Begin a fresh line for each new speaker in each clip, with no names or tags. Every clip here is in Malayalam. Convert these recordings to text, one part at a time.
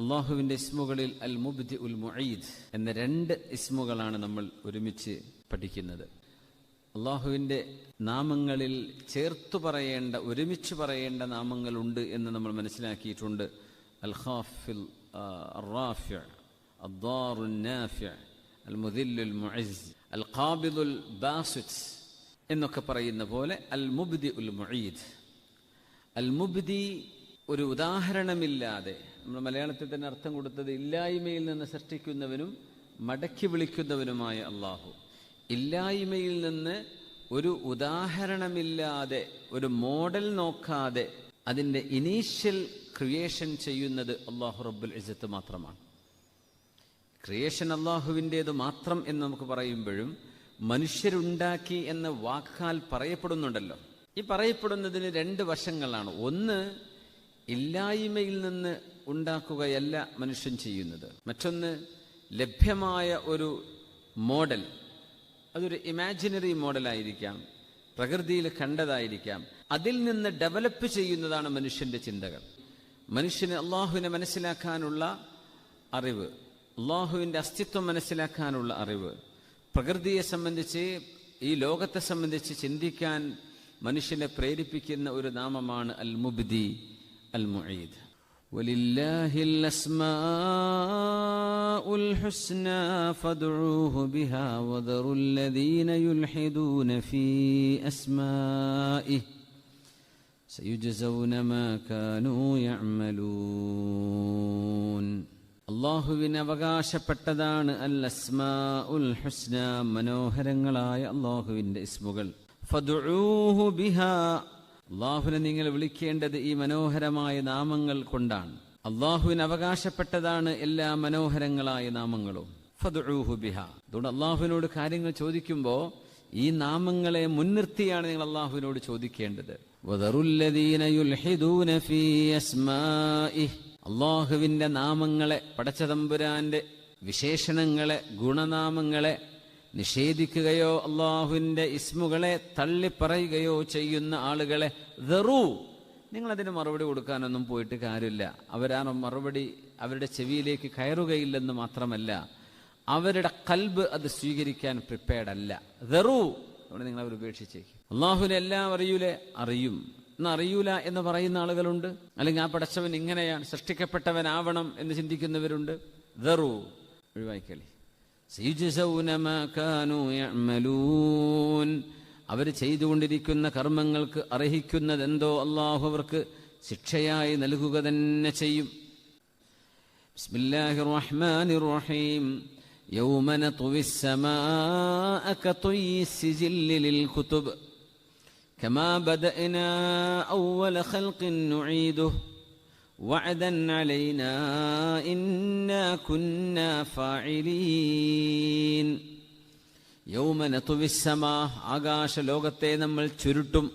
അള്ളാഹുവിന്റെ ഇസ്മുകളിൽ അൽ മുബ്ദി ഉൽ മുഈദ് എന്ന രണ്ട് ഇസ്മുകളാണ് നമ്മൾ ഒരുമിച്ച് പഠിക്കുന്നത് അള്ളാഹുവിന്റെ നാമങ്ങളിൽ ചേർത്തു പറയേണ്ട ഒരുമിച്ച് പറയേണ്ട നാമങ്ങളുണ്ട് എന്ന് നമ്മൾ മനസ്സിലാക്കിയിട്ടുണ്ട് അൽ ഖാഫിൽ അൽ മുദില്ലുൽ അൽ ഖാബിദുൽ എന്നൊക്കെ പറയുന്ന പോലെ അൽ മുബ്ദി ഉൽ മുഈദ് അൽ മുബ്ദി ഒരു ഉദാഹരണമില്ലാതെ നമ്മൾ മലയാളത്തിൽ തന്നെ അർത്ഥം കൊടുത്തത് ഇല്ലായ്മയിൽ നിന്ന് സൃഷ്ടിക്കുന്നവനും മടക്കി വിളിക്കുന്നവനുമായ അള്ളാഹു ഇല്ലായ്മയിൽ നിന്ന് ഒരു ഉദാഹരണമില്ലാതെ ഒരു മോഡൽ നോക്കാതെ അതിൻ്റെ ഇനീഷ്യൽ ക്രിയേഷൻ ചെയ്യുന്നത് അള്ളാഹു റബ്ബുൽ ഇസത്ത് മാത്രമാണ് ക്രിയേഷൻ അള്ളാഹുവിൻ്റേത് മാത്രം എന്ന് നമുക്ക് പറയുമ്പോഴും മനുഷ്യരുണ്ടാക്കി എന്ന വാക്കാൽ പറയപ്പെടുന്നുണ്ടല്ലോ ഈ പറയപ്പെടുന്നതിന് രണ്ട് വശങ്ങളാണ് ഒന്ന് ഇല്ലായ്മയിൽ നിന്ന് ഉണ്ടാക്കുകയല്ല മനുഷ്യൻ ചെയ്യുന്നത് മറ്റൊന്ന് ലഭ്യമായ ഒരു മോഡൽ അതൊരു ഇമാജിനറി മോഡലായിരിക്കാം പ്രകൃതിയിൽ കണ്ടതായിരിക്കാം അതിൽ നിന്ന് ഡെവലപ്പ് ചെയ്യുന്നതാണ് മനുഷ്യൻ്റെ ചിന്തകൾ മനുഷ്യന് അള്ളാഹുവിനെ മനസ്സിലാക്കാനുള്ള അറിവ് അള്ളാഹുവിൻ്റെ അസ്തിത്വം മനസ്സിലാക്കാനുള്ള അറിവ് പ്രകൃതിയെ സംബന്ധിച്ച് ഈ ലോകത്തെ സംബന്ധിച്ച് ചിന്തിക്കാൻ മനുഷ്യനെ പ്രേരിപ്പിക്കുന്ന ഒരു നാമമാണ് അൽ മുബ്ദി അൽ മുഈദ് ولله الأسماء الحسنى فادعوه بها وذروا الذين يلحدون في أسمائه سيجزون ما كانوا يعملون അള്ളാഹുവിന് അവകാശപ്പെട്ടതാണ് അൽ അസ്മാ ഉൽ ഹുസ്ന മനോഹരങ്ങളായ അള്ളാഹുവിൻ്റെ ഇസ്മുകൾ ഫദുഊഹു ബിഹ അള്ളാഹുവിനെ നിങ്ങൾ വിളിക്കേണ്ടത് ഈ മനോഹരമായ നാമങ്ങൾ കൊണ്ടാണ് അള്ളാഹുവിന് അവകാശപ്പെട്ടതാണ് എല്ലാ മനോഹരങ്ങളായ നാമങ്ങളും ബിഹ അതുകൊണ്ട് അള്ളാഹുവിനോട് കാര്യങ്ങൾ ചോദിക്കുമ്പോൾ ഈ നാമങ്ങളെ മുൻനിർത്തിയാണ് നിങ്ങൾ അള്ളാഹുവിനോട് ചോദിക്കേണ്ടത് അള്ളാഹുവിന്റെ നാമങ്ങളെ പടച്ചതമ്പുരാന്റെ വിശേഷണങ്ങളെ ഗുണനാമങ്ങളെ നിഷേധിക്കുകയോ അള്ളാഹുവിൻ്റെ ഇസ്മുകളെ തള്ളിപ്പറയുകയോ ചെയ്യുന്ന ആളുകളെ ദറു നിങ്ങളതിന് മറുപടി കൊടുക്കാനൊന്നും പോയിട്ട് കാര്യമില്ല അവരാ മറുപടി അവരുടെ ചെവിയിലേക്ക് കയറുകയില്ലെന്ന് മാത്രമല്ല അവരുടെ കൽബ് അത് സ്വീകരിക്കാൻ പ്രിപ്പയർഡ് അല്ല ദറു അവിടെ നിങ്ങൾ അവർ ഉപേക്ഷിച്ചേക്കും അള്ളാഹുവിനെ എല്ലാം അറിയൂലേ അറിയും എന്നറിയൂല അറിയൂല എന്ന് പറയുന്ന ആളുകളുണ്ട് അല്ലെങ്കിൽ ആ പടച്ചവൻ ഇങ്ങനെയാണ് സൃഷ്ടിക്കപ്പെട്ടവനാവണം എന്ന് ചിന്തിക്കുന്നവരുണ്ട് ദറു ഒഴിവായിക്കളി സീജസൗന മാക്കാനു യഅമലൂൻ അവർ ചെയ്തുകൊണ്ടിരിക്കുന്ന കർമ്മങ്ങൾക്ക് അർഹിക്കുന്നതെന്തോ അള്ളാഹു അവർക്ക് ശിക്ഷയായി നൽകുക തന്നെ ചെയ്യും ബിസ്മില്ലാഹിർ റഹ്മാനിർ റഹീം يوم نطوي السماء كطي السجل للكتب كما بدأنا أول خلق نعيده وعدا علينا إنا كنا فاعلين يوم نطوي السماء ആകാശ ലോകത്തെ നമ്മൾ ചുരുട്ടും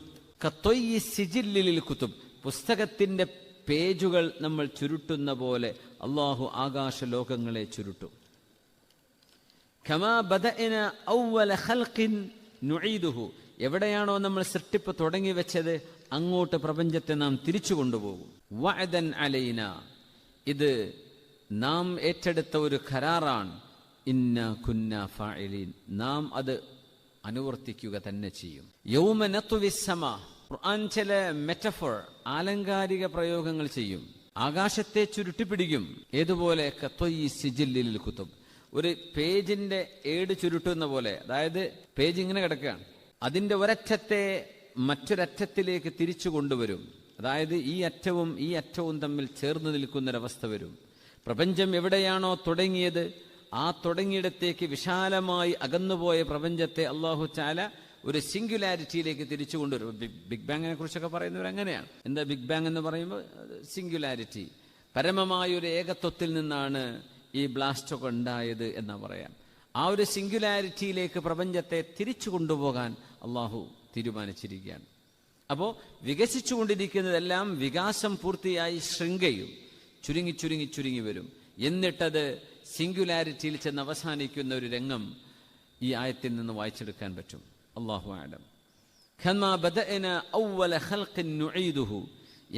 കത്തൊയ്യി സിജില്ലിൽ കുത്തും പുസ്തകത്തിന്റെ പേജുകൾ നമ്മൾ ചുരുട്ടുന്ന പോലെ അള്ളാഹു ആകാശ ലോകങ്ങളെ ചുരുട്ടും ഖമാ ബദഇന ഔവല ഖൽഖിൻ നുഈദുഹു എവിടെയാണോ നമ്മൾ സൃഷ്ടിപ്പ് തുടങ്ങി വെച്ചത് അങ്ങോട്ട് പ്രപഞ്ചത്തെ നാം തിരിച്ചു കൊണ്ടുപോകും വഅദൻ അലൈന ഇത് നാം ഏറ്റെടുത്ത ഒരു കരാറാണ് ഇന്ന കുന്ന ഫാഇലീൻ നാം അത് അനുവർത്തിക്കുക തന്നെ ചെയ്യും യൗമ നത്തുവിസമ ഖുർആൻ ചില മെറ്റഫോർ ആലങ്കാരിക പ്രയോഗങ്ങൾ ചെയ്യും ആകാശത്തെ ചുരുട്ടിപ്പിടിക്കും ഏതുപോലെ കത്തൊയ് സിജില്ലിൽ കുത്തും ഒരു പേജിന്റെ ഏട് ചുരുട്ടുന്ന പോലെ അതായത് പേജ് ഇങ്ങനെ കിടക്കുകയാണ് അതിന്റെ ഒരറ്റത്തെ മറ്റൊരറ്റത്തിലേക്ക് തിരിച്ചു കൊണ്ടുവരും അതായത് ഈ അറ്റവും ഈ അറ്റവും തമ്മിൽ ചേർന്ന് നിൽക്കുന്നൊരവസ്ഥ വരും പ്രപഞ്ചം എവിടെയാണോ തുടങ്ങിയത് ആ തുടങ്ങിയിടത്തേക്ക് വിശാലമായി അകന്നുപോയ പ്രപഞ്ചത്തെ അള്ളാഹു ചാല ഒരു സിംഗുലാരിറ്റിയിലേക്ക് തിരിച്ചു കൊണ്ടുവരും ബിഗ് ബാങ്ങിനെ കുറിച്ചൊക്കെ പറയുന്നവർ അങ്ങനെയാണ് എന്താ ബിഗ് ബാങ് എന്ന് പറയുമ്പോൾ സിംഗുലാരിറ്റി പരമമായ ഒരു ഏകത്വത്തിൽ നിന്നാണ് ഈ ബ്ലാസ്റ്റൊക്കെ ഉണ്ടായത് എന്നാ പറയാം ആ ഒരു സിംഗുലാരിറ്റിയിലേക്ക് പ്രപഞ്ചത്തെ തിരിച്ചു കൊണ്ടുപോകാൻ അള്ളാഹു തീരുമാനിച്ചിരിക്കുകയാണ് അപ്പോൾ വികസിച്ചുകൊണ്ടിരിക്കുന്നതെല്ലാം വികാസം പൂർത്തിയായി ശൃംഖയും ചുരുങ്ങി ചുരുങ്ങി ചുരുങ്ങി വരും എന്നിട്ടത് സിംഗുലാരിറ്റിയിൽ ചെന്ന് അവസാനിക്കുന്ന ഒരു രംഗം ഈ ആയത്തിൽ നിന്ന് വായിച്ചെടുക്കാൻ പറ്റും അള്ളാഹു ആഡം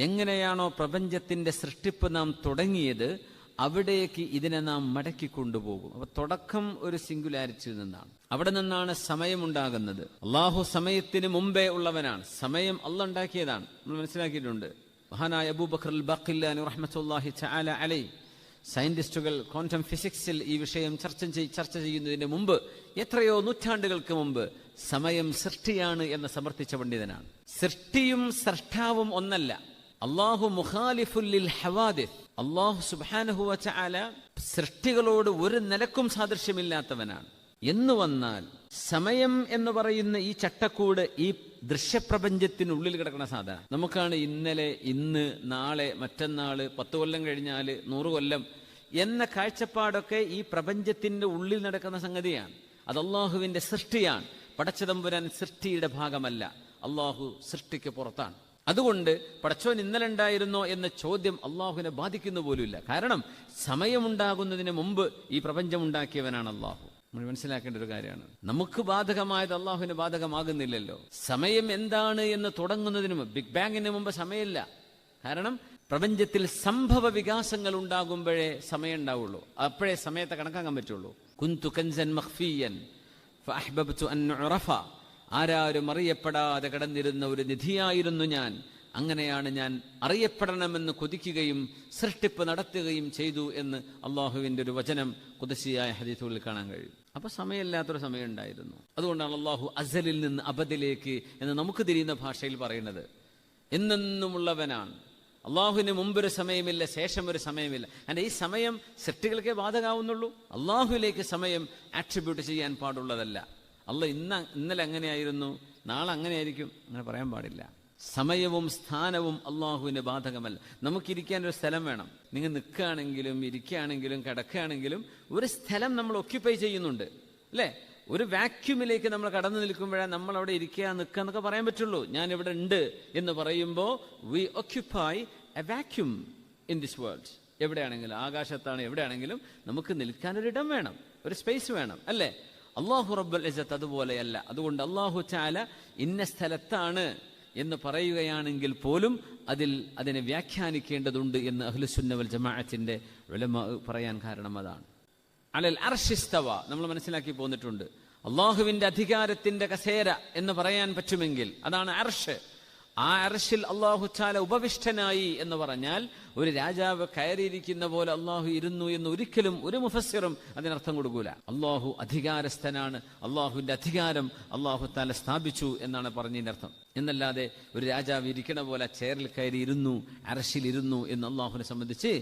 എങ്ങനെയാണോ പ്രപഞ്ചത്തിന്റെ സൃഷ്ടിപ്പ് നാം തുടങ്ങിയത് അവിടേക്ക് ഇതിനെ നാം മടക്കി കൊണ്ടുപോകും അപ്പൊ തുടക്കം ഒരു സിംഗുലാരിറ്റിയിൽ നിന്നാണ് അവിടെ നിന്നാണ് സമയമുണ്ടാകുന്നത് അള്ളാഹു സമയത്തിന് മുമ്പേ ഉള്ളവനാണ് സമയം അള്ള ഉണ്ടാക്കിയതാണ് നമ്മൾ മനസ്സിലാക്കിയിട്ടുണ്ട് മഹാനായ അബൂബക്കർ ബഖില്ലാനു റഹ്മത്തുള്ളാഹി അലൈ സയന്റിസ്റ്റുകൾ ക്വാണ്ടം ഫിസിക്സിൽ ഈ വിഷയം ചർച്ച ചർച്ച ചെയ്യുന്നതിന് മുമ്പ് എത്രയോ നൂറ്റാണ്ടുകൾക്ക് മുമ്പ് സമയം സൃഷ്ടിയാണ് എന്ന് സമർത്ഥിച്ച പണ്ഡിതനാണ് സൃഷ്ടിയും സൃഷ്ടാവും ഒന്നല്ല അള്ളാഹു മുഖാലിഫുല്ലിൽ ഹവാദിസ് അള്ളാഹു സുബാനുഹുവ സൃഷ്ടികളോട് ഒരു നിലക്കും സാദൃശ്യമില്ലാത്തവനാണ് എന്നു വന്നാൽ സമയം എന്ന് പറയുന്ന ഈ ചട്ടക്കൂട് ഈ ദൃശ്യപ്രപഞ്ചത്തിനുള്ളിൽ കിടക്കുന്ന സാധനം നമുക്കാണ് ഇന്നലെ ഇന്ന് നാളെ മറ്റന്നാൾ പത്ത് കൊല്ലം കഴിഞ്ഞാല് നൂറ് കൊല്ലം എന്ന കാഴ്ചപ്പാടൊക്കെ ഈ പ്രപഞ്ചത്തിന്റെ ഉള്ളിൽ നടക്കുന്ന സംഗതിയാണ് അത് അള്ളാഹുവിന്റെ സൃഷ്ടിയാണ് പടച്ചതമ്പുരാൻ സൃഷ്ടിയുടെ ഭാഗമല്ല അള്ളാഹു സൃഷ്ടിക്ക് പുറത്താണ് അതുകൊണ്ട് പടച്ചോൻ ഇന്നലെ ഉണ്ടായിരുന്നോ എന്ന ചോദ്യം അള്ളാഹുവിനെ ബാധിക്കുന്ന പോലുമില്ല കാരണം സമയമുണ്ടാകുന്നതിന് മുമ്പ് ഈ പ്രപഞ്ചം ഉണ്ടാക്കിയവനാണ് അള്ളാഹു നമ്മൾ മനസ്സിലാക്കേണ്ട ഒരു കാര്യമാണ് നമുക്ക് ബാധകമായത് അള്ളാഹുവിന് ബാധകമാകുന്നില്ലല്ലോ സമയം എന്താണ് എന്ന് തുടങ്ങുന്നതിന് മുമ്പ് ബിഗ് ബാങ്ങിന് മുമ്പ് സമയമില്ല കാരണം പ്രപഞ്ചത്തിൽ സംഭവ വികാസങ്ങൾ ഉണ്ടാകുമ്പോഴേ സമയം ഉണ്ടാവുള്ളൂ അപ്പോഴേ സമയത്തെ കണക്കാക്കാൻ പറ്റുള്ളൂ കുന്തു കൻസൻ മഹ്ഫിയൻ ആരാരും അറിയപ്പെടാതെ കിടന്നിരുന്ന ഒരു നിധിയായിരുന്നു ഞാൻ അങ്ങനെയാണ് ഞാൻ അറിയപ്പെടണമെന്ന് കൊതിക്കുകയും സൃഷ്ടിപ്പ് നടത്തുകയും ചെയ്തു എന്ന് അള്ളാഹുവിൻ്റെ ഒരു വചനം കുതശിയായ ഹദീസുകളിൽ കാണാൻ കഴിയും അപ്പോൾ സമയമില്ലാത്തൊരു സമയം ഉണ്ടായിരുന്നു അതുകൊണ്ടാണ് അള്ളാഹു അസലിൽ നിന്ന് അബദിലേക്ക് എന്ന് നമുക്ക് തിരിയുന്ന ഭാഷയിൽ പറയുന്നത് എന്നെന്നുമുള്ളവനാണ് അള്ളാഹുവിന് മുമ്പൊരു സമയമില്ല ശേഷം ഒരു സമയമില്ല അല്ല ഈ സമയം സൃഷ്ടികൾക്കേ ബാധകാവുന്നുള്ളൂ അള്ളാഹുവിലേക്ക് സമയം ആട്രിബ്യൂട്ട് ചെയ്യാൻ പാടുള്ളതല്ല അല്ല ഇന്ന ഇന്നലെ അങ്ങനെയായിരുന്നു നാളെ അങ്ങനെയായിരിക്കും അങ്ങനെ പറയാൻ പാടില്ല സമയവും സ്ഥാനവും അള്ളാഹുവിൻ്റെ ബാധകമല്ല നമുക്കിരിക്കാൻ ഒരു സ്ഥലം വേണം നിങ്ങൾ നിൽക്കുകയാണെങ്കിലും ഇരിക്കുകയാണെങ്കിലും കിടക്കുകയാണെങ്കിലും ഒരു സ്ഥലം നമ്മൾ ഒക്യുപ്പൈ ചെയ്യുന്നുണ്ട് അല്ലേ ഒരു വാക്യൂമിലേക്ക് നമ്മൾ കടന്നു നിൽക്കുമ്പോഴേ നമ്മൾ അവിടെ ഇരിക്കുക നിൽക്കുക എന്നൊക്കെ പറയാൻ പറ്റുള്ളൂ ഞാൻ ഇവിടെ ഉണ്ട് എന്ന് പറയുമ്പോൾ we occupy a vacuum in this world എവിടെയാണെങ്കിലും ആകാശത്താണ് എവിടെയാണെങ്കിലും നമുക്ക് നിൽക്കാൻ ഇടം വേണം ഒരു സ്പേസ് വേണം അല്ലേ അള്ളാഹു റബ്ബൽ ഇസത്ത് അതുപോലെയല്ല അതുകൊണ്ട് അള്ളാഹു ചാല ഇന്ന സ്ഥലത്താണ് എന്ന് പറയുകയാണെങ്കിൽ പോലും അതിൽ അതിനെ വ്യാഖ്യാനിക്കേണ്ടതുണ്ട് എന്ന് അഹ്ലുസുന്നവൽ ജമാഅത്തിന്റെ പറയാൻ കാരണം അതാണ് അലൽ അർഷിസ്തവ നമ്മൾ മനസ്സിലാക്കി പോന്നിട്ടുണ്ട് അള്ളാഹുവിന്റെ അധികാരത്തിന്റെ കസേര എന്ന് പറയാൻ പറ്റുമെങ്കിൽ അതാണ് അർഷ് ആ അള്ളാഹു ചാല ഉപവിഷ്ടനായി എന്ന് പറഞ്ഞാൽ ഒരു രാജാവ് കയറിയിരിക്കുന്ന പോലെ അള്ളാഹു ഇരുന്നു എന്ന് ഒരിക്കലും ഒരു മുഫസ്സിറും അതിനർത്ഥം കൊടുക്കൂല അള്ളാഹു അധികാരസ്ഥനാണ് അള്ളാഹുവിന്റെ അധികാരം അള്ളാഹു താല സ്ഥാപിച്ചു എന്നാണ് പറഞ്ഞതിന്റെ അർത്ഥം എന്നല്ലാതെ ഒരു രാജാവ് ഇരിക്കണ പോലെ ചേറിൽ കയറി ഇരുന്നു അർഷിൽ ഇരുന്നു എന്ന് അള്ളാഹുവിനെ സംബന്ധിച്ച്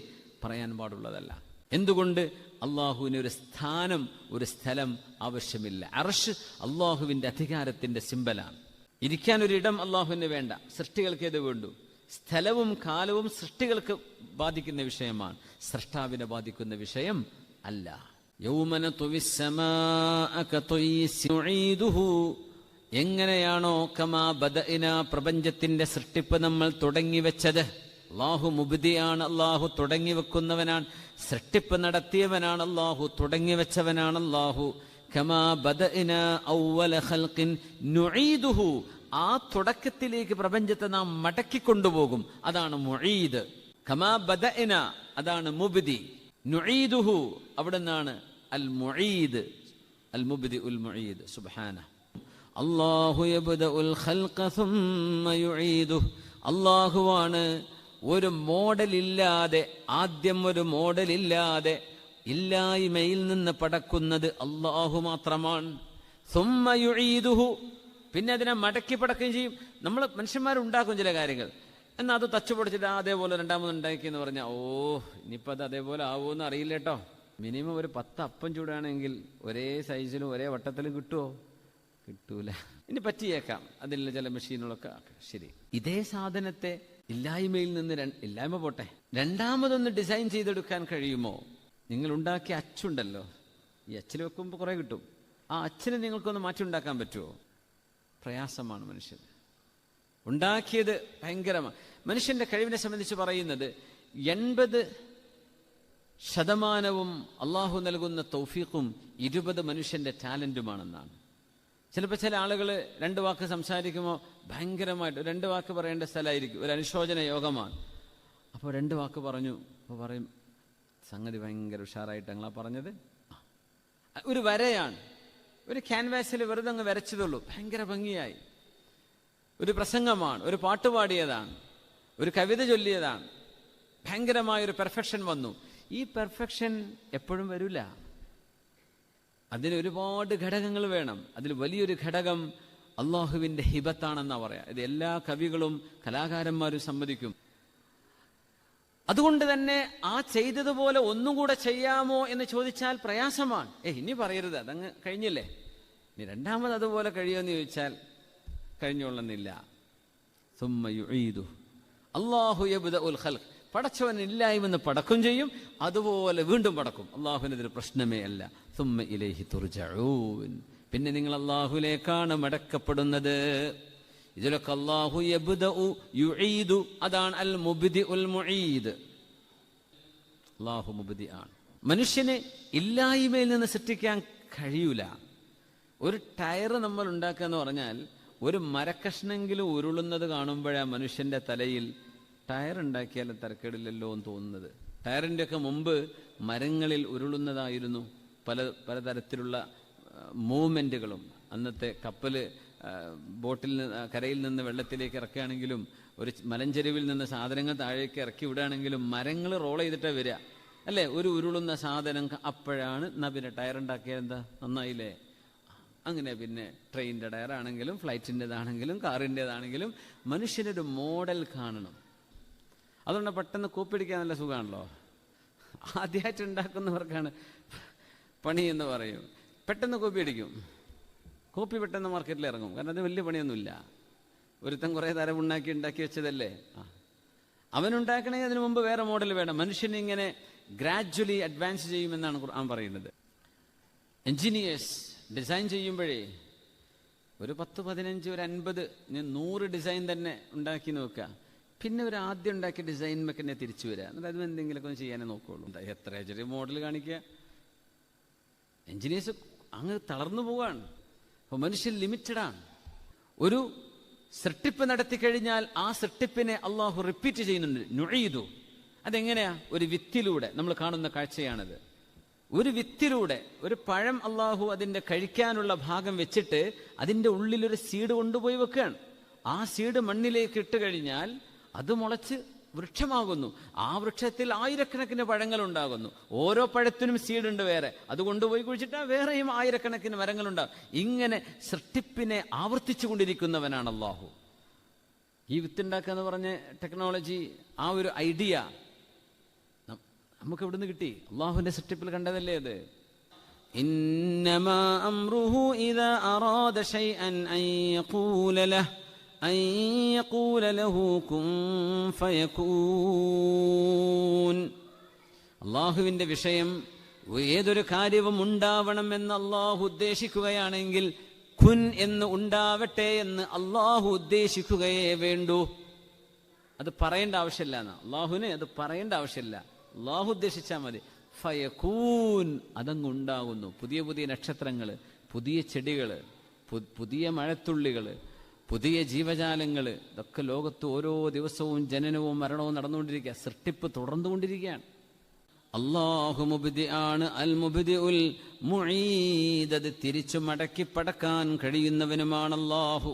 പറയാൻ പാടുള്ളതല്ല എന്തുകൊണ്ട് അള്ളാഹുവിന് ഒരു സ്ഥാനം ഒരു സ്ഥലം ആവശ്യമില്ല അർഷ് അള്ളാഹുവിന്റെ അധികാരത്തിന്റെ സിമ്പലാണ് ഇരിക്കാനൊരിടം അള്ളാഹുവിന് വേണ്ട സൃഷ്ടികൾക്ക് ഇത് വേണ്ടു സ്ഥലവും കാലവും സൃഷ്ടികൾക്ക് ബാധിക്കുന്ന വിഷയമാണ് സൃഷ്ടാവിനെ ബാധിക്കുന്ന വിഷയം അല്ല യൗമന എങ്ങനെയാണോ കമാ ബദഇന പ്രപഞ്ചത്തിന്റെ സൃഷ്ടിപ്പ് നമ്മൾ തുടങ്ങി വെച്ചത് അള്ളാഹു മുബുദിയാണ് അള്ളാഹു തുടങ്ങി വെക്കുന്നവനാണ് സൃഷ്ടിപ്പ് നടത്തിയവനാണ് അള്ളാഹു തുടങ്ങി വെച്ചവനാണ് അള്ളാഹു കമാ ബദഇന ഔവല ഖൽഖിൻ ആ തുടക്കത്തിലേക്ക് പ്രപഞ്ചത്തെ നാം മടക്കിക്കൊണ്ടുപോകും അതാണ് മൊഴീദ് കമാ ബദന അതാണ് മുബിദി നുഴീദുഹു അവിടെ നിന്നാണ് അൽ മൊഴീദ് അൽ മുബിദി ഉൽ മൊഴീദ് സുബാന അള്ളാഹു ഉൽ അള്ളാഹുവാണ് ഒരു മോഡലില്ലാതെ ആദ്യം ഒരു മോഡലില്ലാതെ ഇല്ലായ്മയിൽ നിന്ന് പടക്കുന്നത് അള്ളാഹു മാത്രമാണ് സുമ്മയുഴീദുഹു പിന്നെ അതിനെ മടക്കി പടക്കുകയും ചെയ്യും നമ്മൾ മനുഷ്യന്മാരുണ്ടാക്കും ചില കാര്യങ്ങൾ എന്നാൽ അത് തച്ചു പൊടിച്ചിട്ട് അതേപോലെ രണ്ടാമത് ഉണ്ടാക്കി എന്ന് പറഞ്ഞാൽ ഓ ഇനിയിപ്പോൾ അത് അതേപോലെ ആവുമെന്ന് അറിയില്ല കേട്ടോ മിനിമം ഒരു പത്ത് അപ്പം ചൂടാണെങ്കിൽ ഒരേ സൈസിലും ഒരേ വട്ടത്തിലും കിട്ടുമോ കിട്ടൂല ഇനി പറ്റിയേക്കാം അതിലുള്ള ചില മെഷീനുകളൊക്കെ ശരി ഇതേ സാധനത്തെ ഇല്ലായ്മയിൽ നിന്ന് ഇല്ലായ്മ പോട്ടെ രണ്ടാമതൊന്ന് ഡിസൈൻ ചെയ്തെടുക്കാൻ കഴിയുമോ നിങ്ങൾ ഉണ്ടാക്കിയ അച്ചുണ്ടല്ലോ ഈ അച്ചിൽ വെക്കുമ്പോൾ കുറെ കിട്ടും ആ അച്ഛനെ നിങ്ങൾക്കൊന്ന് മാറ്റി ഉണ്ടാക്കാൻ പറ്റുമോ പ്രയാസമാണ് മനുഷ്യൻ ഉണ്ടാക്കിയത് ഭയങ്കരമാണ് മനുഷ്യൻ്റെ കഴിവിനെ സംബന്ധിച്ച് പറയുന്നത് എൺപത് ശതമാനവും അള്ളാഹു നൽകുന്ന തൗഫീഖും ഇരുപത് മനുഷ്യൻ്റെ ടാലൻറ്റുമാണെന്നാണ് ചിലപ്പോൾ ചില ആളുകൾ രണ്ട് വാക്ക് സംസാരിക്കുമോ ഭയങ്കരമായിട്ട് രണ്ട് വാക്ക് പറയേണ്ട സ്ഥലമായിരിക്കും ഒരു അനുശോചന യോഗമാണ് അപ്പോൾ രണ്ട് വാക്ക് പറഞ്ഞു അപ്പോൾ പറയും സംഗതി ഭയങ്കര ഉഷാറായിട്ട് ഞങ്ങളാ പറഞ്ഞത് ഒരു വരയാണ് ഒരു ക്യാൻവാസിൽ വെറുതെ അങ്ങ് വരച്ചതുള്ളൂ ഭയങ്കര ഭംഗിയായി ഒരു പ്രസംഗമാണ് ഒരു പാട്ട് പാടിയതാണ് ഒരു കവിത ചൊല്ലിയതാണ് ഒരു പെർഫെക്ഷൻ വന്നു ഈ പെർഫെക്ഷൻ എപ്പോഴും വരില്ല അതിന് ഒരുപാട് ഘടകങ്ങൾ വേണം അതിൽ വലിയൊരു ഘടകം അള്ളാഹുവിൻ്റെ ഹിബത്താണെന്നാണ് പറയാം ഇത് എല്ലാ കവികളും കലാകാരന്മാരും സമ്മതിക്കും അതുകൊണ്ട് തന്നെ ആ ചെയ്തതുപോലെ ഒന്നും കൂടെ ചെയ്യാമോ എന്ന് ചോദിച്ചാൽ പ്രയാസമാണ് ഏ ഇനി പറയരുത് അതങ്ങ് കഴിഞ്ഞില്ലേ ഇനി രണ്ടാമത് അതുപോലെ കഴിയുമെന്ന് ചോദിച്ചാൽ കഴിഞ്ഞോളന്നില്ല സുമ്മയുതു അള്ളാഹു യബുദ ഉൽ ഖൽഖ് പടച്ചവൻ ഇല്ലായ്മെന്ന് പടക്കും ചെയ്യും അതുപോലെ വീണ്ടും പടക്കും അള്ളാഹുവിനതൊരു പ്രശ്നമേ അല്ല സുമ്മ ഇലേഹി തുർജൂൻ പിന്നെ നിങ്ങൾ അള്ളാഹുലേക്കാണ് മടക്കപ്പെടുന്നത് ഇതിലൊക്കെ അള്ളാഹു യുഈദു അതാണ് അൽ മുബിദി ഉൽ മുഈദ് അള്ളാഹു മുബിദി ആണ് മനുഷ്യന് ഇല്ലായ്മയിൽ നിന്ന് സൃഷ്ടിക്കാൻ കഴിയൂല ഒരു ടയർ നമ്മൾ ഉണ്ടാക്കുക എന്ന് പറഞ്ഞാൽ ഒരു മരക്കഷ്ണെങ്കിലും ഉരുളുന്നത് കാണുമ്പോഴാണ് മനുഷ്യന്റെ തലയിൽ ടയർ ഉണ്ടാക്കിയാലും തരക്കേടില്ലല്ലോ എന്ന് തോന്നുന്നത് ടയറിൻ്റെയൊക്കെ മുമ്പ് മരങ്ങളിൽ ഉരുളുന്നതായിരുന്നു പല പലതരത്തിലുള്ള മൂവ്മെൻറ്റുകളും അന്നത്തെ കപ്പൽ ബോട്ടിൽ കരയിൽ നിന്ന് വെള്ളത്തിലേക്ക് ഇറക്കുകയാണെങ്കിലും ഒരു മലഞ്ചെരുവിൽ നിന്ന് സാധനങ്ങൾ താഴേക്ക് ഇറക്കി വിടുകയാണെങ്കിലും മരങ്ങൾ റോൾ ചെയ്തിട്ടേ വരിക അല്ലേ ഒരു ഉരുളുന്ന സാധനം അപ്പോഴാണ് എന്നാ പിന്നെ ടയർ ഉണ്ടാക്കിയാൽ എന്താ നന്നായില്ലേ അങ്ങനെ പിന്നെ ട്രെയിനിൻ്റെ ടയറാണെങ്കിലും ഫ്ലൈറ്റിൻ്റെതാണെങ്കിലും കാറിൻ്റെതാണെങ്കിലും മനുഷ്യനൊരു മോഡൽ കാണണം അതുകൊണ്ട് പെട്ടെന്ന് കൂപ്പിടിക്കാൻ നല്ല സുഖമാണല്ലോ ആദ്യമായിട്ട് ഉണ്ടാക്കുന്നവർക്കാണ് പണി എന്ന് പറയും പെട്ടെന്ന് കൂപ്പിടിക്കും കോപ്പി പെട്ടെന്ന് മാർക്കറ്റിൽ ഇറങ്ങും കാരണം അത് വലിയ പണിയൊന്നുമില്ല ഒരുത്തൻ കുറേ തരം ഉണ്ടാക്കി ഉണ്ടാക്കി വെച്ചതല്ലേ ആ അവനുണ്ടാക്കണമെങ്കിൽ അതിനു മുമ്പ് വേറെ മോഡൽ വേണം മനുഷ്യൻ ഇങ്ങനെ ഗ്രാജ്വലി അഡ്വാൻസ് ചെയ്യുമെന്നാണ് ഖുർആൻ പറയുന്നത് എൻജിനീയേഴ്സ് ഡിസൈൻ ചെയ്യുമ്പോഴേ ഒരു പത്ത് പതിനഞ്ച് ഒരു അൻപത് നൂറ് ഡിസൈൻ തന്നെ ഉണ്ടാക്കി നോക്കുക പിന്നെ ഒരു ആദ്യം ഉണ്ടാക്കിയ ഡിസൈൻ തന്നെ തിരിച്ചു വരിക എന്നിട്ട് അതും എന്തെങ്കിലുമൊക്കെ ഒന്ന് ചെയ്യാനേ നോക്കുകയുള്ളൂ എത്ര ചെറിയ മോഡൽ കാണിക്കുക എൻജിനീയേഴ്സ് അങ്ങ് തളർന്നു പോവാണ് അപ്പൊ മനുഷ്യൻ ലിമിറ്റഡാണ് ഒരു സൃഷ്ടിപ്പ് നടത്തി കഴിഞ്ഞാൽ ആ സൃഷ്ടിപ്പിനെ അള്ളാഹു റിപ്പീറ്റ് ചെയ്യുന്നുണ്ട് നുഴയിതു അതെങ്ങനെയാ ഒരു വിത്തിലൂടെ നമ്മൾ കാണുന്ന കാഴ്ചയാണത് ഒരു വിത്തിലൂടെ ഒരു പഴം അള്ളാഹു അതിൻ്റെ കഴിക്കാനുള്ള ഭാഗം വെച്ചിട്ട് അതിൻ്റെ ഉള്ളിലൊരു സീഡ് കൊണ്ടുപോയി വെക്കുകയാണ് ആ സീഡ് മണ്ണിലേക്ക് ഇട്ട് കഴിഞ്ഞാൽ അത് മുളച്ച് വൃക്ഷമാകുന്നു ആ വൃക്ഷത്തിൽ ആയിരക്കണക്കിന് പഴങ്ങൾ ഉണ്ടാകുന്നു ഓരോ പഴത്തിനും സീഡുണ്ട് വേറെ അത് കൊണ്ടുപോയി കുഴിച്ചിട്ടാൽ വേറെയും ആയിരക്കണക്കിന് മരങ്ങളുണ്ടാകും ഇങ്ങനെ സൃഷ്ടിപ്പിനെ ആവർത്തിച്ചു കൊണ്ടിരിക്കുന്നവനാണ് അള്ളാഹു ഈ വിത്തുണ്ടാക്കുക എന്ന് പറഞ്ഞ ടെക്നോളജി ആ ഒരു ഐഡിയ നമുക്ക് എവിടുന്ന് കിട്ടി അള്ളാഹുവിൻ്റെ സൃഷ്ടിപ്പിൽ കണ്ടതല്ലേ അത് ഇന്നമാ അംറുഹു ഇദാ أراد ഷൈഅൻ അൻ യഖൂല له أن يقول له كن فيكون അള്ളാഹുവിൻ്റെ വിഷയം ഏതൊരു കാര്യവും ഉണ്ടാവണം എന്ന് അള്ളാഹു ഉദ്ദേശിക്കുകയാണെങ്കിൽ ഖുൻ എന്ന് ഉണ്ടാവട്ടെ എന്ന് അള്ളാഹു ഉദ്ദേശിക്കുകയേ വേണ്ടൂ അത് പറയേണ്ട ആവശ്യമില്ല എന്നാ അള്ളാഹുവിന് അത് പറയേണ്ട ആവശ്യമില്ല അള്ളാഹു ഉദ്ദേശിച്ചാൽ മതി ഫയക്കൂൻ അതങ്ങ് ഉണ്ടാകുന്നു പുതിയ പുതിയ നക്ഷത്രങ്ങൾ പുതിയ ചെടികൾ പുതിയ മഴത്തുള്ളികൾ പുതിയ ജീവജാലങ്ങൾ ഇതൊക്കെ ലോകത്ത് ഓരോ ദിവസവും ജനനവും മരണവും നടന്നുകൊണ്ടിരിക്കുക സൃഷ്ടിപ്പ് തുടർന്നുകൊണ്ടിരിക്കുകയാണ് അള്ളാഹു മുബിദി ആണ് അൽ മുബിദി ഉൽ മുഴീതത് തിരിച്ചു മടക്കി പടക്കാൻ കഴിയുന്നവനുമാണ് അള്ളാഹു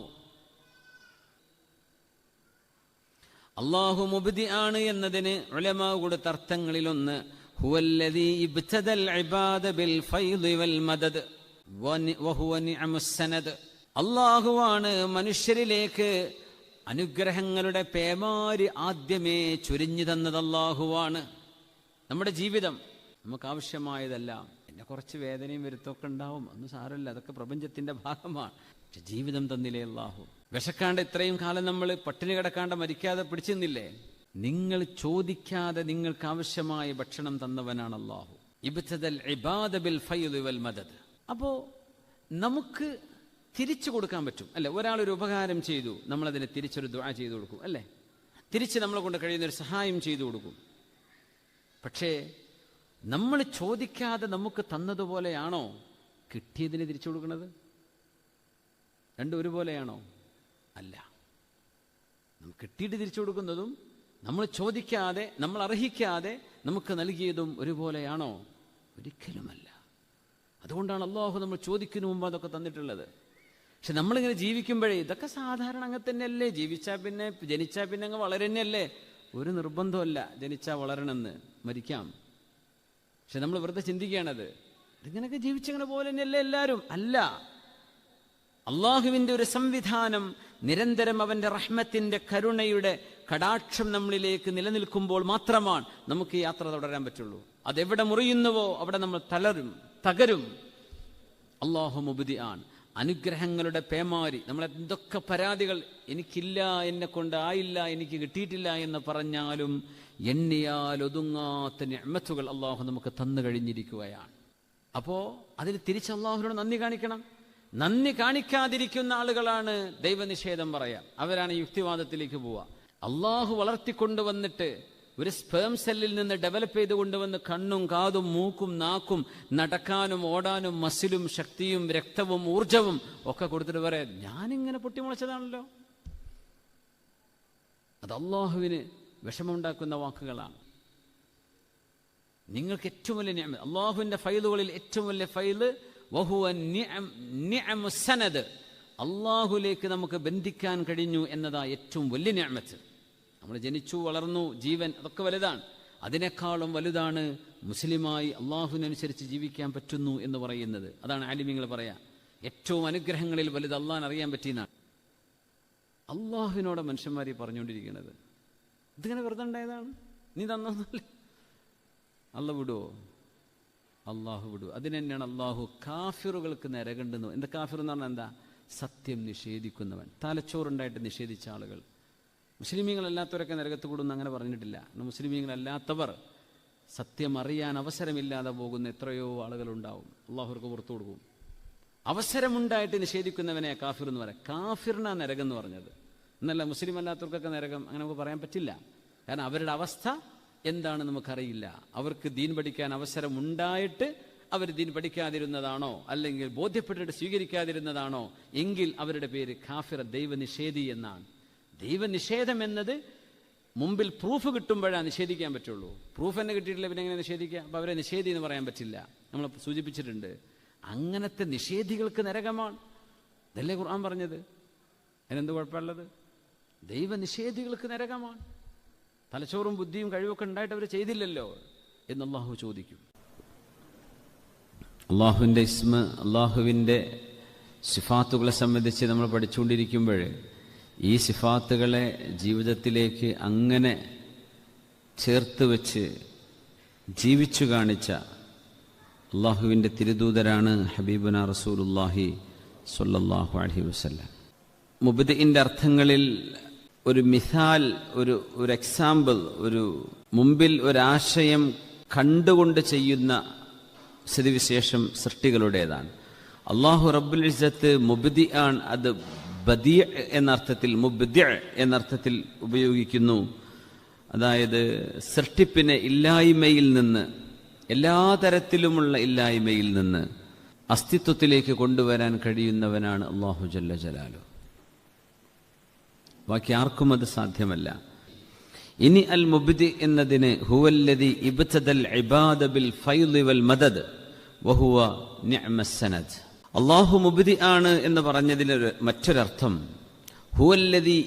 അള്ളാഹു മുബിദി ആണ് എന്നതിന് ഉലമാവ് കൊടുത്ത അർത്ഥങ്ങളിലൊന്ന് ഹുവല്ലതി ഇബ്തദൽ ഇബാദ ബിൽ വൽ മദദ് വഹുവ അള്ളാഹുവാണ് മനുഷ്യരിലേക്ക് അനുഗ്രഹങ്ങളുടെ പേമാരി ആദ്യമേ ചൊരിഞ്ഞു തന്നത് അള്ളാഹുവാണ് നമ്മുടെ ജീവിതം നമുക്ക് ആവശ്യമായതെല്ലാം പിന്നെ കുറച്ച് വേദനയും വരുത്തൊക്കെ ഉണ്ടാവും ഒന്നും സാരമില്ല അതൊക്കെ പ്രപഞ്ചത്തിന്റെ ഭാഗമാണ് പക്ഷെ ജീവിതം തന്നില്ലേ അള്ളാഹു വിശക്കാണ്ട് ഇത്രയും കാലം നമ്മൾ പട്ടിണി കിടക്കാണ്ട് മരിക്കാതെ പിടിച്ചെന്നില്ലേ നിങ്ങൾ ചോദിക്കാതെ നിങ്ങൾക്ക് ആവശ്യമായ ഭക്ഷണം തന്നവനാണ് അള്ളാഹു ഇബിൽ മദദ് അപ്പോ നമുക്ക് തിരിച്ചു കൊടുക്കാൻ പറ്റും അല്ലെ ഒരാൾ ഒരു ഉപകാരം ചെയ്തു നമ്മളതിനെ തിരിച്ചൊരു ദ്വാ ചെയ്തു കൊടുക്കും അല്ലേ തിരിച്ച് നമ്മളെ കൊണ്ട് കഴിയുന്ന ഒരു സഹായം ചെയ്തു കൊടുക്കും പക്ഷേ നമ്മൾ ചോദിക്കാതെ നമുക്ക് തന്നതുപോലെയാണോ കിട്ടിയതിന് തിരിച്ചു കൊടുക്കുന്നത് രണ്ടും ഒരുപോലെയാണോ അല്ല നമുക്ക് കിട്ടിയിട്ട് തിരിച്ചു കൊടുക്കുന്നതും നമ്മൾ ചോദിക്കാതെ നമ്മൾ അർഹിക്കാതെ നമുക്ക് നൽകിയതും ഒരുപോലെയാണോ ഒരിക്കലുമല്ല അതുകൊണ്ടാണ് അള്ളാഹു നമ്മൾ ചോദിക്കുന്ന മുമ്പ് അതൊക്കെ തന്നിട്ടുള്ളത് പക്ഷെ നമ്മളിങ്ങനെ ജീവിക്കുമ്പോഴേ ഇതൊക്കെ സാധാരണ അങ്ങ് തന്നെയല്ലേ ജീവിച്ചാൽ പിന്നെ ജനിച്ചാൽ പിന്നെ അങ്ങ് വളരെ തന്നെയല്ലേ ഒരു നിർബന്ധമല്ല ജനിച്ചാൽ വളരണമെന്ന് മരിക്കാം പക്ഷെ നമ്മൾ വെറുതെ ചിന്തിക്കുകയാണത് ഇതിങ്ങനെയൊക്കെ ജീവിച്ചങ്ങനെ പോലെ തന്നെയല്ലേ എല്ലാവരും അല്ല അള്ളാഹുവിൻ്റെ ഒരു സംവിധാനം നിരന്തരം അവൻ്റെ റഹ്മത്തിൻ്റെ കരുണയുടെ കടാക്ഷം നമ്മളിലേക്ക് നിലനിൽക്കുമ്പോൾ മാത്രമാണ് നമുക്ക് യാത്ര തുടരാൻ പറ്റുള്ളൂ അതെവിടെ മുറിയുന്നുവോ അവിടെ നമ്മൾ തളരും തകരും അള്ളാഹു മുബുദി ആണ് അനുഗ്രഹങ്ങളുടെ പേമാരി നമ്മൾ എന്തൊക്കെ പരാതികൾ എനിക്കില്ല എന്നെ കൊണ്ട് ആയില്ല എനിക്ക് കിട്ടിയിട്ടില്ല എന്ന് പറഞ്ഞാലും എണ്ണിയാൽ ഒതുങ്ങാത്ത ഞമ്മത്തുകൾ അള്ളാഹു നമുക്ക് തന്നു കഴിഞ്ഞിരിക്കുകയാണ് അപ്പോൾ അതിന് തിരിച്ച് അള്ളാഹുവിനോട് നന്ദി കാണിക്കണം നന്ദി കാണിക്കാതിരിക്കുന്ന ആളുകളാണ് ദൈവനിഷേധം പറയാം അവരാണ് യുക്തിവാദത്തിലേക്ക് പോവുക അള്ളാഹു വളർത്തിക്കൊണ്ടുവന്നിട്ട് ഒരു സ്പേം സെല്ലിൽ നിന്ന് ഡെവലപ്പ് ചെയ്ത് കൊണ്ടുവന്ന് കണ്ണും കാതും മൂക്കും നാക്കും നടക്കാനും ഓടാനും മസിലും ശക്തിയും രക്തവും ഊർജവും ഒക്കെ കൊടുത്തിട്ട് പറയാം ഞാനിങ്ങനെ പൊട്ടിമുളച്ചതാണല്ലോ അത് അള്ളാഹുവിന് വിഷമമുണ്ടാക്കുന്ന വാക്കുകളാണ് നിങ്ങൾക്ക് ഏറ്റവും വലിയ നിയമം അള്ളാഹുവിന്റെ ഫൈലുകളിൽ ഏറ്റവും വലിയ ഫൈല് വഹുവ അള്ളാഹുലേക്ക് നമുക്ക് ബന്ധിക്കാൻ കഴിഞ്ഞു എന്നതാ ഏറ്റവും വലിയ നിയമത്ത് നമ്മൾ ജനിച്ചു വളർന്നു ജീവൻ അതൊക്കെ വലുതാണ് അതിനേക്കാളും വലുതാണ് മുസ്ലിമായി അള്ളാഹുവിനനുസരിച്ച് ജീവിക്കാൻ പറ്റുന്നു എന്ന് പറയുന്നത് അതാണ് ആലിമിങ്ങൾ പറയാ ഏറ്റവും അനുഗ്രഹങ്ങളിൽ വലുത് അള്ളാഹാൻ അറിയാൻ പറ്റിയെന്നാണ് അള്ളാഹുവിനോട് മനുഷ്യന്മാർ പറഞ്ഞുകൊണ്ടിരിക്കുന്നത് ഇതിങ്ങനെ വെറുതെ ഉണ്ടായതാണ് നീ തന്നല്ല അള്ള വിടുവോ അള്ളാഹു വിടൂ അതിന് തന്നെയാണ് അള്ളാഹു കാഫിറുകൾക്ക് നിരകണ്ടുന്നു എന്താ കാഫിർ എന്ന് പറഞ്ഞാൽ എന്താ സത്യം നിഷേധിക്കുന്നവൻ തലച്ചോറുണ്ടായിട്ട് നിഷേധിച്ച ആളുകൾ മുസ്ലിമീങ്ങളല്ലാത്തവരൊക്കെ നരകത്ത് കൂടുന്നു അങ്ങനെ പറഞ്ഞിട്ടില്ല മുസ്ലിമീങ്ങളല്ലാത്തവർ സത്യമറിയാൻ അവസരമില്ലാതെ പോകുന്ന എത്രയോ ആളുകളുണ്ടാവും അള്ളാഹുർക്ക് പുറത്തു കൊടുക്കും അവസരമുണ്ടായിട്ട് നിഷേധിക്കുന്നവനെ കാഫിർ എന്ന് പറയാം കാഫിറിനാ നരകം എന്ന് പറഞ്ഞത് എന്നല്ല മുസ്ലിം അല്ലാത്തവർക്കൊക്കെ നരകം അങ്ങനെ നമുക്ക് പറയാൻ പറ്റില്ല കാരണം അവരുടെ അവസ്ഥ എന്താണ് നമുക്കറിയില്ല അവർക്ക് ദീൻ പഠിക്കാൻ അവസരമുണ്ടായിട്ട് അവർ ദീൻ പഠിക്കാതിരുന്നതാണോ അല്ലെങ്കിൽ ബോധ്യപ്പെട്ടിട്ട് സ്വീകരിക്കാതിരുന്നതാണോ എങ്കിൽ അവരുടെ പേര് ദൈവ ദൈവനിഷേധി എന്നാണ് ദൈവനിഷേധം എന്നത് മുമ്പിൽ പ്രൂഫ് കിട്ടുമ്പോഴാണ് നിഷേധിക്കാൻ പറ്റുള്ളൂ പ്രൂഫ് തന്നെ കിട്ടിയിട്ടില്ല പിന്നെ എങ്ങനെ നിഷേധിക്കാം അപ്പം അവരെ നിഷേധി എന്ന് പറയാൻ പറ്റില്ല നമ്മൾ സൂചിപ്പിച്ചിട്ടുണ്ട് അങ്ങനത്തെ നിഷേധികൾക്ക് നരകമാണ് ഇതല്ലേ ഖുർആൻ പറഞ്ഞത് അതിനെന്ത് കുഴപ്പമുള്ളത് ദൈവനിഷേധികൾക്ക് നരകമാണ് തലച്ചോറും ബുദ്ധിയും കഴിവൊക്കെ ഉണ്ടായിട്ട് അവർ ചെയ്തില്ലല്ലോ എന്ന് അള്ളാഹു ചോദിക്കും അള്ളാഹുവിൻ്റെ ഇസ്മ അള്ളാഹുവിൻ്റെ സിഫാത്തുകളെ സംബന്ധിച്ച് നമ്മൾ പഠിച്ചുകൊണ്ടിരിക്കുമ്പോൾ ഈ സിഫാത്തുകളെ ജീവിതത്തിലേക്ക് അങ്ങനെ ചേർത്ത് വെച്ച് ജീവിച്ചു കാണിച്ച അള്ളാഹുവിൻ്റെ തിരുദൂതരാണ് ഹബീബുന റസൂലുല്ലാഹി സൊല്ലാഹു അലഹി വസ്ല്ല മുബദിൻ്റെ അർത്ഥങ്ങളിൽ ഒരു മിഥാൽ ഒരു ഒരു എക്സാമ്പിൾ ഒരു മുമ്പിൽ ഒരാശയം കണ്ടുകൊണ്ട് ചെയ്യുന്ന സ്ഥിതിവിശേഷം സൃഷ്ടികളുടേതാണ് അള്ളാഹു റബ്ബുൽ ഇസത്ത് മുബിദി ആണ് അത് ബദീ എന്നർത്ഥത്തിൽ മുബ്ദ്യ എന്നർത്ഥത്തിൽ ഉപയോഗിക്കുന്നു അതായത് സൃഷ്ടിപ്പിനെ ഇല്ലായ്മയിൽ നിന്ന് എല്ലാ തരത്തിലുമുള്ള ഇല്ലായ്മയിൽ നിന്ന് അസ്തിത്വത്തിലേക്ക് കൊണ്ടുവരാൻ കഴിയുന്നവനാണ് അള്ളാഹു ജല്ല ജലാലു ബാക്കി ആർക്കും അത് സാധ്യമല്ല ഇനി അൽ മുബിദി എന്നതിന് ഹുവല്ലതി ഇബ്തദൽ ഇബാദ ബിൽ ഫൈലി വൽ മദദ് വഹുവ നിഅമസ്സനദ് അള്ളാഹു മുബിദി ആണ് എന്ന് പറഞ്ഞതിലൊരു മറ്റൊരർത്ഥം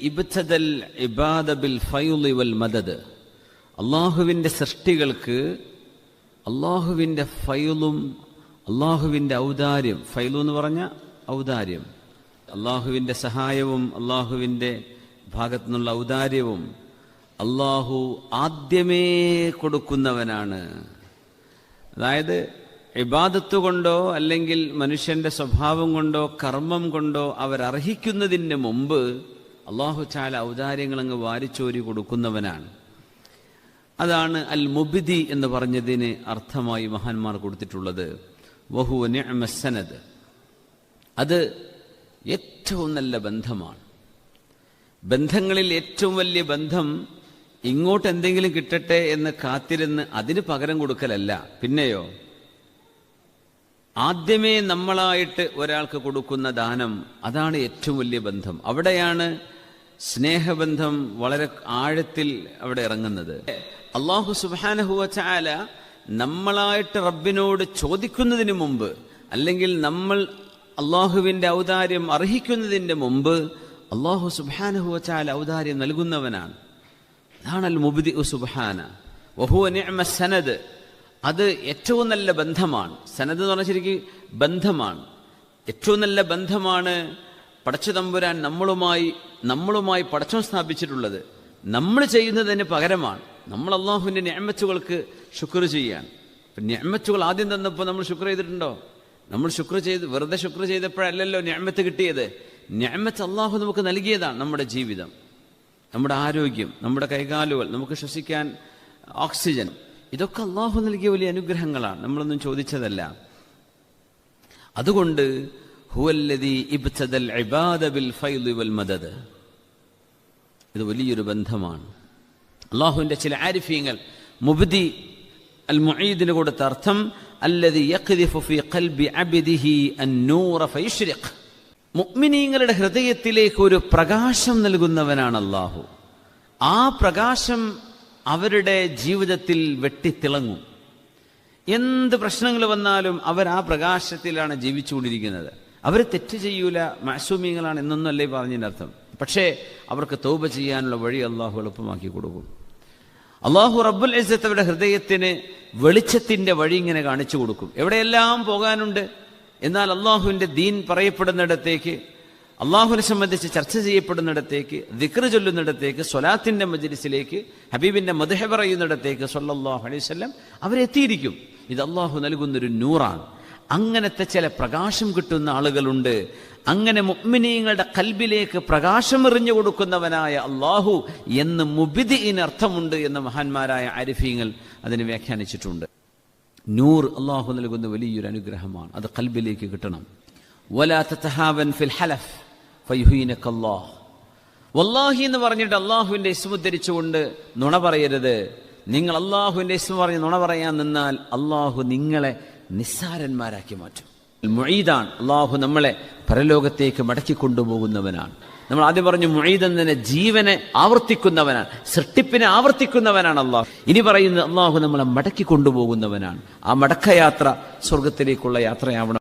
ഇബ്തദൽ ഇബാദ ബിൽ വൽ മദദ് അള്ളാഹുവിൻ്റെ സൃഷ്ടികൾക്ക് അള്ളാഹുവിൻ്റെ ഫൈലും അള്ളാഹുവിൻ്റെ ഔദാര്യം ഫൈലു എന്ന് പറഞ്ഞ ഔദാര്യം അള്ളാഹുവിൻ്റെ സഹായവും അള്ളാഹുവിൻ്റെ ഭാഗത്തു നിന്നുള്ള ഔദാര്യവും അള്ളാഹു ആദ്യമേ കൊടുക്കുന്നവനാണ് അതായത് ഇബാദത്ത് കൊണ്ടോ അല്ലെങ്കിൽ മനുഷ്യന്റെ സ്വഭാവം കൊണ്ടോ കർമ്മം കൊണ്ടോ അവരർഹിക്കുന്നതിന് മുമ്പ് അള്ളാഹു ചാല ഔദാര്യങ്ങൾ അങ്ങ് വാരിച്ചോരി കൊടുക്കുന്നവനാണ് അതാണ് അൽ മുബിദി എന്ന് പറഞ്ഞതിന് അർത്ഥമായി മഹാന്മാർ കൊടുത്തിട്ടുള്ളത് വഹു അത് ഏറ്റവും നല്ല ബന്ധമാണ് ബന്ധങ്ങളിൽ ഏറ്റവും വലിയ ബന്ധം ഇങ്ങോട്ട് എന്തെങ്കിലും കിട്ടട്ടെ എന്ന് കാത്തിരുന്ന് അതിന് പകരം കൊടുക്കലല്ല പിന്നെയോ ആദ്യമേ നമ്മളായിട്ട് ഒരാൾക്ക് കൊടുക്കുന്ന ദാനം അതാണ് ഏറ്റവും വലിയ ബന്ധം അവിടെയാണ് സ്നേഹബന്ധം വളരെ ആഴത്തിൽ അവിടെ ഇറങ്ങുന്നത് അള്ളാഹു സുബാനഹുവ നമ്മളായിട്ട് റബ്ബിനോട് ചോദിക്കുന്നതിന് മുമ്പ് അല്ലെങ്കിൽ നമ്മൾ അള്ളാഹുവിൻ്റെ ഔദാര്യം അർഹിക്കുന്നതിൻ്റെ മുമ്പ് അള്ളാഹു സുബാനഹുവ ഔദാര്യം നൽകുന്നവനാണ് അതാണ് അൽ മുബിദി സുബാന സനദ് അത് ഏറ്റവും നല്ല ബന്ധമാണ് സനദ് എന്ന് പറഞ്ഞാൽ ശരിക്കും ബന്ധമാണ് ഏറ്റവും നല്ല ബന്ധമാണ് പടച്ചു തമ്പുരാൻ നമ്മളുമായി നമ്മളുമായി പടച്ചം സ്ഥാപിച്ചിട്ടുള്ളത് നമ്മൾ ചെയ്യുന്നതിന് പകരമാണ് നമ്മൾ അള്ളാഹുവിൻ്റെ ഞാമച്ചുകൾക്ക് ശുക്ർ ചെയ്യാണ് ഞാമച്ചുകൾ ആദ്യം തന്നപ്പോൾ നമ്മൾ ശുക്ർ ചെയ്തിട്ടുണ്ടോ നമ്മൾ ശുക്ർ ചെയ്ത് വെറുതെ ശുക്ർ ചെയ്തപ്പോഴല്ലല്ലോ ഞാമത്ത് കിട്ടിയത് ഞാമത്ത് അള്ളാഹു നമുക്ക് നൽകിയതാണ് നമ്മുടെ ജീവിതം നമ്മുടെ ആരോഗ്യം നമ്മുടെ കൈകാലുകൾ നമുക്ക് ശ്വസിക്കാൻ ഓക്സിജൻ ഇതൊക്കെ അള്ളാഹു നൽകിയ വലിയ അനുഗ്രഹങ്ങളാണ് നമ്മളൊന്നും ചോദിച്ചതല്ല അതുകൊണ്ട് ഇത് വലിയൊരു ബന്ധമാണ് അള്ളാഹുവിന്റെ ചില ആരിഫ്യങ്ങൾ മുബിദി അൽ മുഹീദിന് കൊടുത്ത അർത്ഥം യഖ്ദിഫു ഫീ ഖൽബി അബ്ദിഹി അൻ-നൂറ മുഅ്മിനീങ്ങളുടെ ഹൃദയത്തിലേക്ക് ഒരു പ്രകാശം നൽകുന്നവനാണ് അല്ലാഹു ആ പ്രകാശം അവരുടെ ജീവിതത്തിൽ വെട്ടിത്തിളങ്ങും എന്ത് പ്രശ്നങ്ങൾ വന്നാലും അവർ ആ പ്രകാശത്തിലാണ് ജീവിച്ചുകൊണ്ടിരിക്കുന്നത് അവർ തെറ്റ് ചെയ്യൂല മാസൂമികളാണ് എന്നൊന്നല്ലേ പറഞ്ഞതിൻ്റെ അർത്ഥം പക്ഷേ അവർക്ക് തൗബ ചെയ്യാനുള്ള വഴി അള്ളാഹു എളുപ്പമാക്കി കൊടുക്കും അള്ളാഹു റബ്ബുൽ ഇസത്ത് അവരുടെ ഹൃദയത്തിന് വെളിച്ചത്തിൻ്റെ വഴി ഇങ്ങനെ കാണിച്ചു കൊടുക്കും എവിടെയെല്ലാം പോകാനുണ്ട് എന്നാൽ അള്ളാഹുവിൻ്റെ ദീൻ പറയപ്പെടുന്നിടത്തേക്ക് അള്ളാഹുവിനെ സംബന്ധിച്ച് ചർച്ച ചെയ്യപ്പെടുന്നിടത്തേക്ക് ദിക്ർ ചൊല്ലുന്നിടത്തേക്ക് സൊലാത്തിൻ്റെ മജ്ലിസിലേക്ക് ഹബീബിൻ്റെ മധുഹ പറയുന്നിടത്തേക്ക് സൊല്ലാഹു സ്വല്ലം അവരെത്തിയിരിക്കും ഇത് അള്ളാഹു നൽകുന്നൊരു നൂറാണ് അങ്ങനത്തെ ചില പ്രകാശം കിട്ടുന്ന ആളുകളുണ്ട് അങ്ങനെ മുഗ്മിനീങ്ങളുടെ കൽബിലേക്ക് പ്രകാശം എറിഞ്ഞു കൊടുക്കുന്നവനായ അള്ളാഹു എന്ന് മുബിദിന് അർത്ഥമുണ്ട് എന്ന് മഹാന്മാരായ ആരിഫീങ്ങൾ അതിന് വ്യാഖ്യാനിച്ചിട്ടുണ്ട് നൂർ അള്ളാഹു നൽകുന്ന വലിയൊരു അനുഗ്രഹമാണ് അത് കൽബിലേക്ക് കിട്ടണം വലാ തഹാവൻ ഫിൽ ഹലഫ് ഫൈഹുനക്കല്ലാ വല്ലാഹി എന്ന് പറഞ്ഞിട്ട് അള്ളാഹുവിൻ്റെ ധരിച്ചുകൊണ്ട് നുണ പറയരുത് നിങ്ങൾ അള്ളാഹുവിൻ്റെ ഇസ്മു പറഞ്ഞ് നുണ പറയാൻ നിന്നാൽ അള്ളാഹു നിങ്ങളെ നിസ്സാരന്മാരാക്കി മാറ്റും മൊയ്താണ് അള്ളാഹു നമ്മളെ പരലോകത്തേക്ക് മടക്കി കൊണ്ടുപോകുന്നവനാണ് നമ്മൾ ആദ്യം പറഞ്ഞു മൊഴീദ് എന്നതിനെ ജീവനെ ആവർത്തിക്കുന്നവനാണ് സൃഷ്ടിപ്പിനെ ആവർത്തിക്കുന്നവനാണ് അള്ളാഹു ഇനി പറയുന്നത് അള്ളാഹു നമ്മളെ മടക്കി കൊണ്ടുപോകുന്നവനാണ് ആ മടക്കയാത്ര സ്വർഗത്തിലേക്കുള്ള യാത്രയാവണം